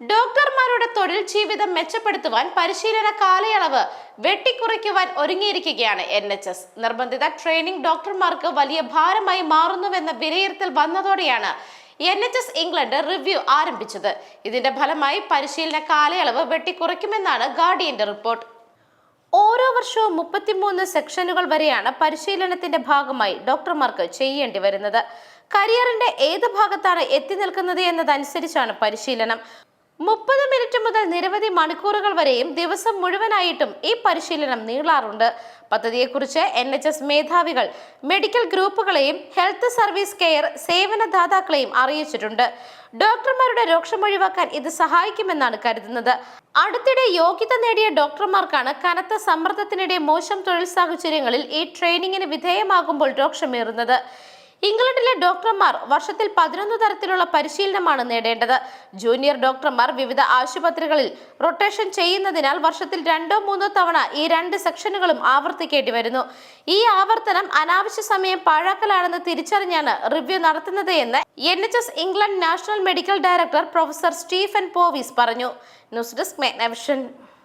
ഡോക്ടർമാരുടെ തൊഴിൽ ജീവിതം മെച്ചപ്പെടുത്തുവാൻ പരിശീലന കാലയളവ് വെട്ടിക്കുറയ്ക്കുവാൻ ഒരുങ്ങിയിരിക്കുകയാണ് എൻ എച്ച് എസ് നിർബന്ധിത ട്രെയിനിങ് ഡോക്ടർമാർക്ക് വലിയ ഭാരമായി മാറുന്നുവെന്ന വിലയിരുത്തൽ വന്നതോടെയാണ് N H S England review ആരംഭിച്ചത്. ഇതിന്റെ ഫലമായി പരിശീലന കാലയളവ് വെട്ടിക്കുറയ്ക്കുമെന്നാണ് ഗാർഡിയന്റെ റിപ്പോർട്ട്. ഓരോ വർഷവും മുപ്പത്തിമൂന്ന് സെക്ഷനുകൾ വരെയാണ് പരിശീലനത്തിന്റെ ഭാഗമായി ഡോക്ടർമാർക്ക് ചെയ്യേണ്ടി വരുന്നത്. കരിയറിന്റെ ഏത് ഭാഗത്താണ് എത്തി നിൽക്കുന്നത് എന്നതനുസരിച്ചാണ് പരിശീലനം. മുപ്പത് മിനിറ്റ് മുതൽ നിരവധി മണിക്കൂറുകൾ വരെയും ദിവസം മുഴുവനായിട്ടും ഈ പരിശീലനം നീളാറുണ്ട്. പദ്ധതിയെക്കുറിച്ച് എൻ എച്ച് എസ് മേധാവികൾ മെഡിക്കൽ ഗ്രൂപ്പുകളെയും ഹെൽത്ത് സർവീസ് കെയർ സേവനദാതാക്കളെയും അറിയിച്ചിട്ടുണ്ട്. ഡോക്ടർമാരുടെ രോക്ഷം ഒഴിവാക്കാൻ ഇത് സഹായിക്കുമെന്നാണ് കരുതുന്നത്. അടുത്തിടെ യോഗ്യത നേടിയ ഡോക്ടർമാർക്കാണ് കനത്ത സമ്മർദ്ദത്തിനിടെ മോശം തൊഴിൽ സാഹചര്യങ്ങളിൽ ഈ ട്രെയിനിങ്ങിന് വിധേയമാകുമ്പോൾ രോക്ഷമേറുന്നത്. ഇംഗ്ലണ്ടിലെ ഡോക്ടർമാർ വർഷത്തിൽ പതിനൊന്ന് തരത്തിലുള്ള പരിശീലനമാണ് നേടേണ്ടത്. ജൂനിയർ ഡോക്ടർമാർ വിവിധ ആശുപത്രികളിൽ റൊട്ടേഷൻ ചെയ്യുന്നതിനാൽ വർഷത്തിൽ രണ്ടോ മൂന്നോ തവണ ഈ രണ്ട് സെക്ഷനുകളും ആവർത്തിക്കേണ്ടി വരുന്നു. ഈ ആവർത്തനം അനാവശ്യ സമയം പാഴാക്കലാണെന്ന് തിരിച്ചറിഞ്ഞാണ് റിവ്യൂ നടത്തുന്നത് എന്ന് N H S England national medical director professor Stephen Powis പറഞ്ഞു. News desk മെഗ്നവിഷൻ